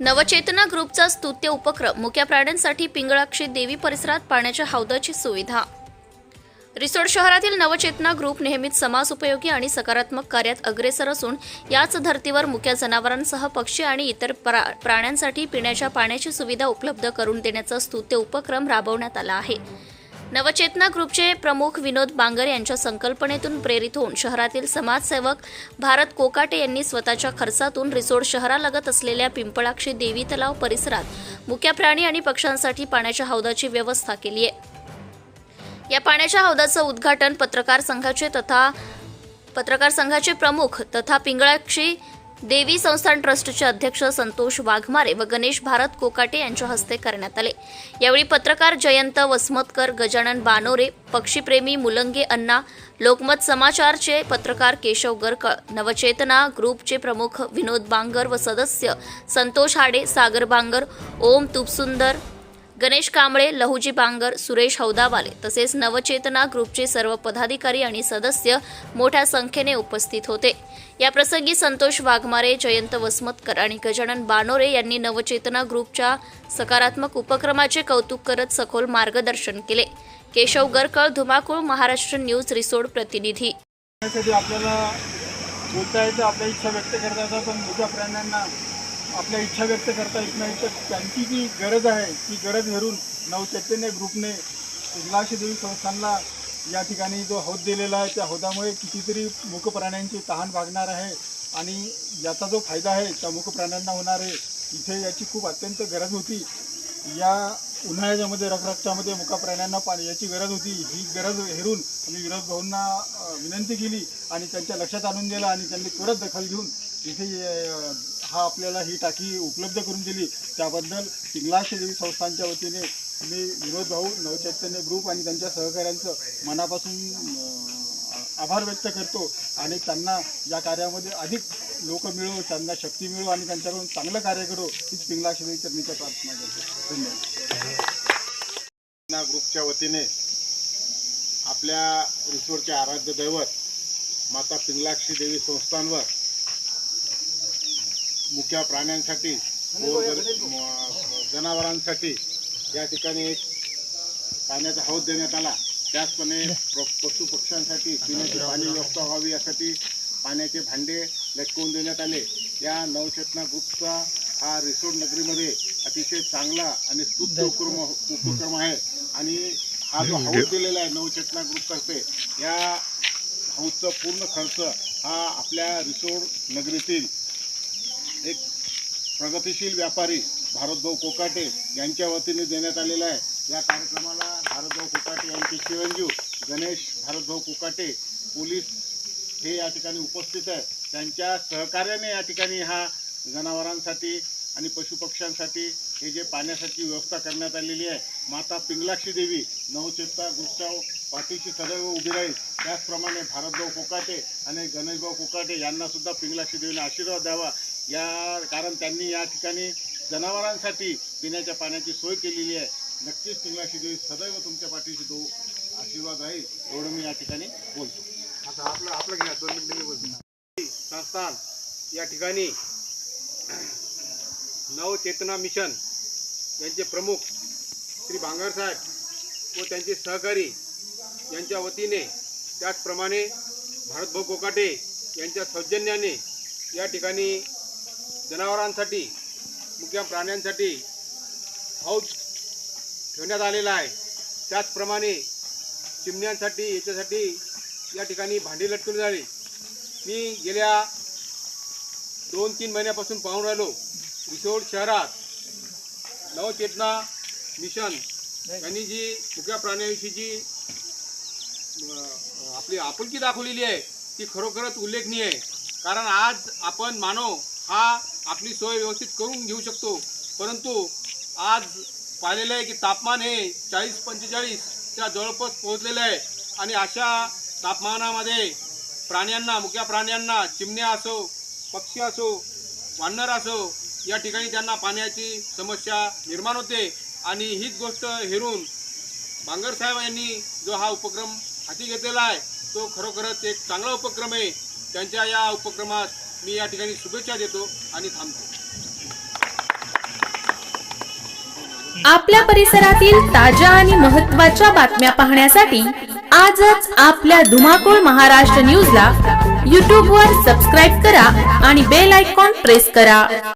नवचेतना ग्रुपचा स्तुत्य उपक्रम मुक्या प्राण्यांसाठी पिंगळाक्षी देवी परिसरात पाण्याच्या हौदाची सुविधा. रिसोड शहरातील नवचेतना ग्रुप नेहमीच समाज उपयोगी आणि सकारात्मक कार्यात अग्रेसर असून याच धर्तीवर मुक्या जनावरांसह पक्षी आणि इतर प्रा- प्राण्यांसाठी पिण्याच्या पाण्याची सुविधा उपलब्ध करून देण्याचा स्तुत्य उपक्रम राबवण्यात आला आहे. नवचेतना ग्रुपचे प्रमुख विनोद बांगर यांच्या संकल्पनेतून प्रेरित होऊन शहरातील समाजसेवक भारत कोकाटे यांनी स्वतःच्या खर्चातून रिसोड शहरालगत असलेल्या पिंपळाक्षी देवी तलाव परिसरात मुक्या प्राणी आणि पक्ष्यांसाठी पाण्याच्या हौदाची व्यवस्था केली आहे. या पाण्याच्या हौदाचं उद्घाटन पत्रकार संघाचे तथा पत्रकार संघाचे प्रमुख तथा पिंगळाक्षी देवी संस्थान ट्रस्टचे अध्यक्ष संतोष वाघमारे व गणेश भारत कोकाटे यांच्या हस्ते करण्यात आले. यावेळी पत्रकार जयंत वसमतकर गजानन बानोरे पक्षीप्रेमी मुलंगे अण्णा लोकमत समाचारचे पत्रकार केशव गरकळ नवचेतना ग्रुपचे प्रमुख विनोद बांगर व सदस्य संतोष हाडे सागर बांगर ओम तुपसुंदर गणेश कांबळे लहुजी बांगर सुरेश हौदावाले तसेच नवचेतना ग्रुपचे सर्व पदाधिकारी आणि सदस्य मोठ्या संख्येने उपस्थित होते. या प्रसंगी संतोष वाघमारे जयंत वसमतकर आणि गजानन बानोरे यांनी नवचेतना ग्रुपच्या सकारात्मक उपक्रमाचे कौतुक करत सखोल मार्गदर्शन केले. केशव गरकळ धुमाकूळ महाराष्ट्र न्यूज रिसोड प्रतिनिधी. आपल्याला बोलता येतं आपल्या इच्छा व्यक्त करता येतात पण मोठ्या प्राण्यांना आपल्या इच्छा व्यक्त करता येत नाही. तर त्यांची जी गरज आहे ती गरज धरून नवचैतन्य ग्रुपने विलाशी देवी संस्थानला या ठिकाणी जो हौद दिलेला आहे त्या हौदामुळे कितीतरी मुकप्राण्यांची तहान भागणार आहे आणि याचा जो फायदा आहे त्या मुखप्राण्यांना होणार आहे. इथे याची खूप अत्यंत गरज होती. या उन्हाळ्याच्यामध्ये रखरखच्यामध्ये मुकाप्राण्यांना पाणी याची गरज होती. ही गरज हेरून आम्ही विरोध भाऊंना विनंती केली आणि त्यांच्या लक्षात आणून दिलं आणि त्यांनी त्वरित दखल घेऊन इथे हा आपल्याला ही टाकी उपलब्ध करून दिली. त्याबद्दल पिंगलाशी देवी संस्थांच्या वतीने मी विनोद भाऊ नवचैतन्य ग्रुप आणि त्यांच्या सहकाऱ्यांचं मनापासून आभार व्यक्त करतो. आणि त्यांना या कार्यामध्ये अधिक लोक मिळो त्यांना शक्ती मिळो आणि त्यांच्याकडून चांगलं कार्य करो हीच पिंगलाशी देवी चरणीच्या प्रार्थना करतो. धन्यवाद. ग्रुपच्या वतीने आपल्या रिसोडचे आराध्य दैवत माता पिंगलाक्षी देवी संस्थांवर मुख्या प्राण्यांसाठी गोरगर- म- जनावरांसाठी या ठिकाणी एक पाण्याचा हौद देण्यात आला. त्याचपणे प्र- पशुपक्ष्यांसाठी पिण्याची पाणी व्यवस्था व्हावी यासाठी पाण्याचे भांडे लटकवून देण्यात आले. या नवचेतना ग्रुपचा हा रिसोड नगरीमध्ये अतिशय चांगला आणि स्तुत्य उपक्रम उपक्रम आहे. आणि हा जो हौद दिलेला आहे नवचेतना ग्रुपतर्फे या हौदचा पूर्ण खर्च हा आपल्या रिसोड नगरीतील एक प्रगतिशील व्यापारी भारतभाऊ कोकाटे यांच्या वतीने देण्यात आलेला आहे. या कार्यक्रमाला भारतभाऊ कोकाटे यांचे चिरंजीव गणेश भारतभाऊ कोकाटे पोलीस हे या ठिकाणी उपस्थित आहे त्यांच्या सहकार्याने या ठिकाणी हा जनावरांसाठी आणि पशुपक्ष्यांसाठी हे जे पाण्यासाठी व्यवस्था करण्यात आलेली आहे. माता पिंगलाक्षी देवी नवचेता गुस्ताव पाठीशी सदैव उभी राहील. त्याचप्रमाणे भारतभाऊ कोकाटे आणि गणेशभाऊ कोकाटे यांनासुद्धा पिंगलाशी पिंगलाक्षी देवीने आशीर्वाद द्यावा. या कारण त्यांनी या ठिकाणी जनावरांसाठी पिण्याच्या पाण्याची सोय केलेली आहे. नक्कीच पिंगलाशी देवी सदैव तुमच्या पाठीशी तो आशीर्वाद आहे एवढं मी या ठिकाणी बोलतो. आता आपलं आपलं घ्या दोन मिनटं मी बोलतो. संस्थान या ठिकाणी नवचेतना मिशन यांचे प्रमुख श्री भांगरसाहेब व त्यांचे सहकारी यांच्या वतीने त्याचप्रमाणे भारतभाऊ कोकाटे यांच्या सौजन्याने या ठिकाणी जनावरांसाठी मुख्य प्राण्यांसाठी हौज ठेवण्यात आलेला आहे. त्याचप्रमाणे चिमण्यांसाठी याच्यासाठी या ठिकाणी भांडी लटकवली झाली मी गेल्या दोन तीन महिन्यापासून पाहून राहिलो. रिसोड शहरात नवचेतना मिशन यांनी जी मुख्या प्राण्याविषयी जी आपली आपुलकी दाखवलेली आहे ती खरोखरच उल्लेखनीय आहे. कारण आज आपण मानव हा आपली सोय व्यवस्थित करून घेऊ शकतो. परंतु आज पाहिलेलं आहे की तापमान हे चाळीस पंचेचाळीसच्या जवळपास पोहोचलेलं आहे. आणि अशा तापमानामध्ये प्राण्यांना मुक्या प्राण्यांना चिमण्या असो पक्षी असो वानर असो या ठिकाणी त्यांना पाण्याची समस्या निर्माण होते. आणि हीच गोष्ट हेरून बांगर साहेब यांनी जो हा उपक्रम हाती घेतलेला आहे. तो खरोखरच एक चांगला उपक्रम आहे. त्यांच्या या उपक्रमात मी या ठिकाणी शुभेच्छा देतो आणि थांबतो. आपल्या परिसरातील ताज्या आणि महत्त्वाच्या बातम्या पाहण्यासाठी आजच आपल्या धुमाकूळ महाराष्ट्र न्यूजला यूट्यूबवर सबस्क्राईब करा आणि बेल आयकॉन प्रेस करा.